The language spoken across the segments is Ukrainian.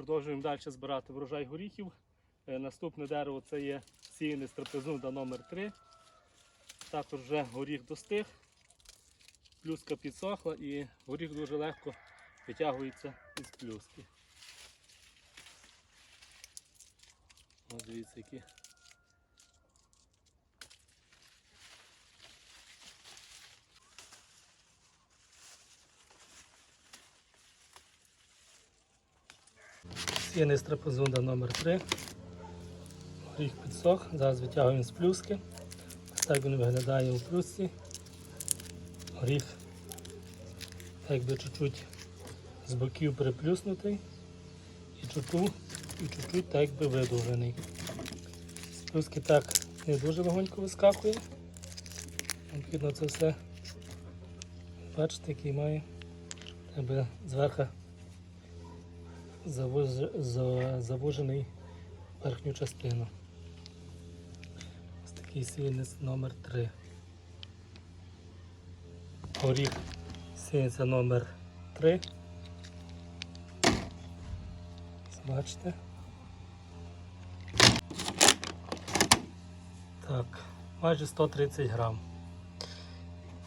Продовжуємо далі збирати врожай горіхів. Е, Наступне дерево це є сіяний трапезунда номер 3 Також вже горіх достиг, плюска підсохла і горіх дуже легко витягується із плюски. Ось дивіться, які. Сіяний з трапезунда номер 3 Горіх підсох, зараз витягуємо з плюски. Так він виглядає у плюсці. Горіх якби чуть-чуть з боків приплюснутий і чуть-чуть, і чуть-чуть так якби видовжений. З плюски так не дуже легонько вискакує. Необхідно це все бачите, який має якби зверху завуж- за- завужений верхню частину. Ось такий сіянець номер 3 Горіх сіянця номер 3 Бачите? Так, майже 130 грам.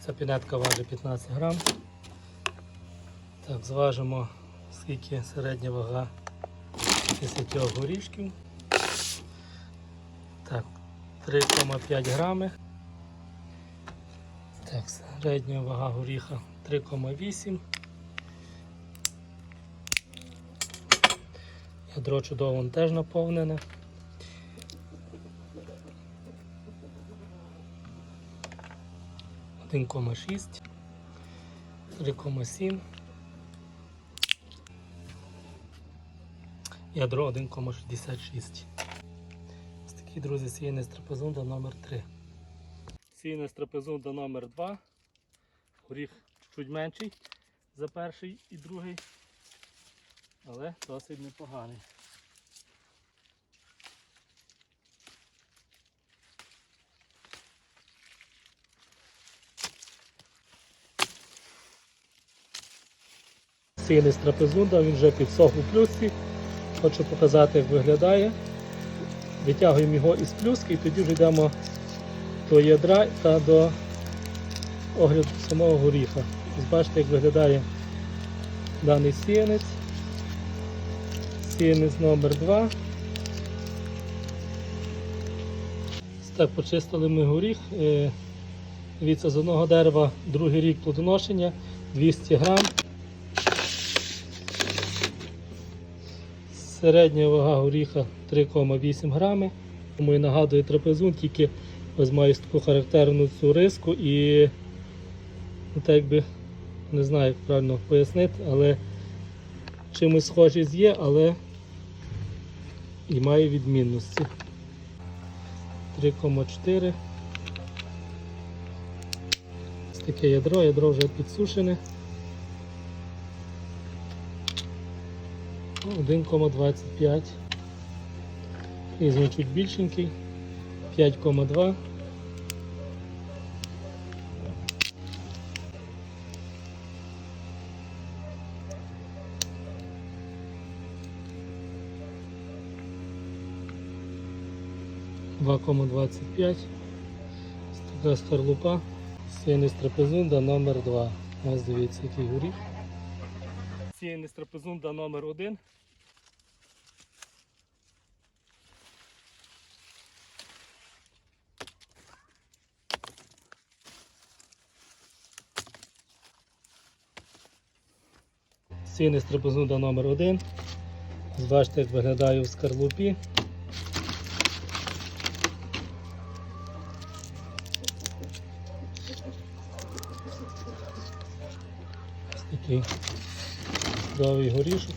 Ця пінетка важить 15 грам. Так, зважимо, скільки середня вага 10 горішків. Так, 3,5 грами. Так, середня вага горіха 3,8. Ядро чудово теж наповнене. Один 3,7 Ядро 1,66. Ось такі, друзі, сіяне з трапезунда номер 3 Сіяне з трапезунда номер 2 Горіх чуть менший за перший і другий, але досить непоганий. Сіяний з трапезунда, він вже підсох у плюсці. Хочу показати, як виглядає. Витягуємо його із плюски і тоді вже йдемо до ядра та до огляду самого горіха. Бачите, як виглядає даний сіянець. Сіянець номер 2 Так, почистили ми горіх. Е, Дивіться, з дерева другий рік плодоношення 200 грам. Середня вага горіха 3,8 грами. Тому і нагадує трапезун, тільки ось має таку характерну цю риску і ну, так якби не знаю, як правильно пояснити, але чимось схожість є, але і має відмінності. 3,4. Ось таке ядро, ядро вже підсушене. 1,25. Візьму чуть більшенький. 5,2. Два кома двадцять п'ять. Ось Така скорлупа. Сіяний з трапезунда номер 2 Ось дивіться, який горіх. Сіяний з трапезунда номер 1 Сіни з трапезунда номер 1 Бачите, як виглядає в скорлупі. Ось такий чудовий горішок.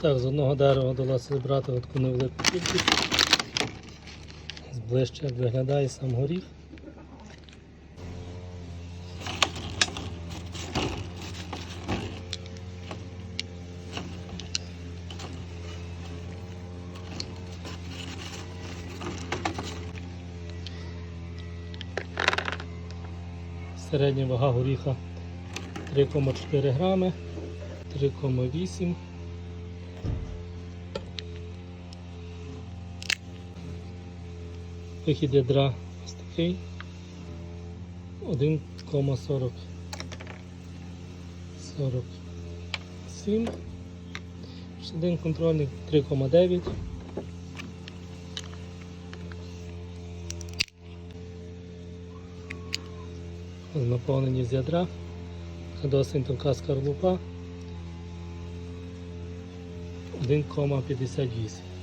Так, з одного дерева вдалося зібрати таку невелику кількість. Зближче як виглядає сам горіх. Середня вага горіха 3,4 грами, 3,8. Вихід ядра ось такий. 1,40 47. Ще один контрольний 3,9. Наповнені з ядра. Досить тонка скорлупа. 1,58.